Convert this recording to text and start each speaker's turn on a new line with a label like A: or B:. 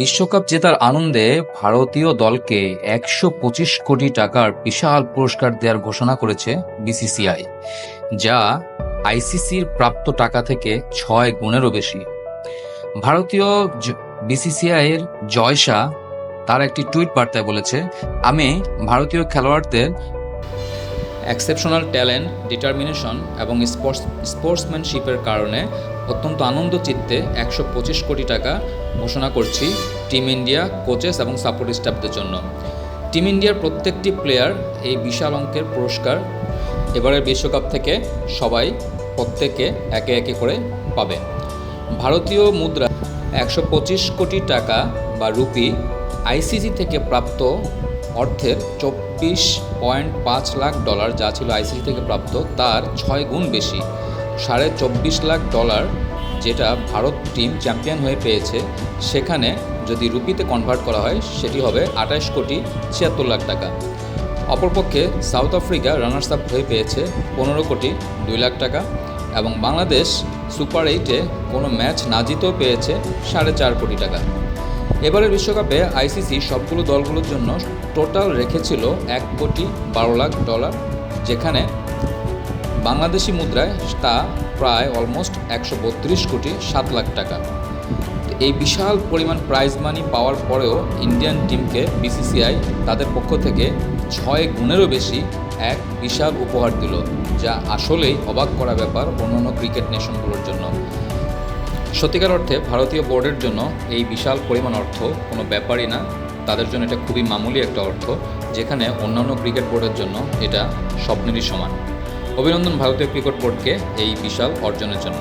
A: বিশ্বকাপ জেতার আনন্দে ভারতীয় দলকে একশো পঁচিশ কোটি টাকার বিশাল পুরস্কার দেওয়ার ঘোষণা করেছে বিসিসিআই, যা আইসিসির প্রাপ্ত টাকা থেকে ছয় গুণেরও বেশি। ভারতীয় বিসিসিআই এর জয় তার একটি টুইট বার্তায় বলেছে, আমি ভারতীয় খেলোয়াড়দের এক্সেপশনাল ট্যালেন্ট ডিটারমিনেশন এবং স্পোর্টস স্পোর্টসম্যানশিপের কারণে অত্যন্ত আনন্দ চিত্তে একশো পঁচিশ কোটি টাকা ঘোষণা করছি টিম ইন্ডিয়া কোচেস এবং সাপোর্ট স্টাফদের জন্য। টিম ইন্ডিয়ার প্রত্যেকটি প্লেয়ার এই বিশাল অঙ্কের পুরস্কার এবারের বিশ্বকাপ থেকে সবাই প্রত্যেকে একে একে করে পাবে। ভারতীয় মুদ্রা একশো পঁচিশ কোটি টাকা বা রুপি আইসিসি থেকে প্রাপ্ত অর্থের চব্বিশ পয়েন্ট পাঁচ লাখ ডলার যা ছিল আইসিসি থেকে প্রাপ্ত, তার ছয় গুণ বেশি। সাড়ে চব্বিশ লাখ ডলার যেটা ভারত টিম চ্যাম্পিয়ন হয়ে পেয়েছে, সেখানে যদি রুপিতে কনভার্ট করা হয়, সেটি হবে আঠাশ কোটি ছিয়াত্তর লাখ টাকা। অপরপক্ষে সাউথ আফ্রিকা রানার্স আপ হয়ে পেয়েছে পনেরো কোটি দুই লাখ টাকা এবং বাংলাদেশ সুপার এইটে কোনো ম্যাচ না জিতেও পেয়েছে সাড়ে চার কোটি টাকা। এবারের বিশ্বকাপে আইসিসি সবগুলো দলগুলোর জন্য টোটাল রেখেছিল এক কোটি বারো লাখ ডলার, যেখানে বাংলাদেশি মুদ্রায় তা প্রায় অলমোস্ট একশো বত্রিশ কোটি সাত লাখ টাকা। এই বিশাল পরিমাণ প্রাইজ মানি পাওয়ার পরেও ইন্ডিয়ান টিমকে বিসিসিআই তাদের পক্ষ থেকে ছয় গুণেরও বেশি এক বিশাল উপহার দিল। যা আসলেই অবাক করা ব্যাপার অন্যান্য ক্রিকেট নেশনগুলোর জন্য। সত্যিকার অর্থে ভারতীয় বোর্ডের জন্য এই বিশাল পরিমাণ অর্থ কোনো ব্যাপারই না, তাদের জন্য এটা খুবই মামুলি একটা অর্থ, যেখানে অন্যান্য ক্রিকেট বোর্ডের জন্য এটা স্বপ্নেরই সমান। অভিনন্দন ভারতীয় ক্রিকেট বোর্ডকে এই বিশাল অর্জনের জন্য।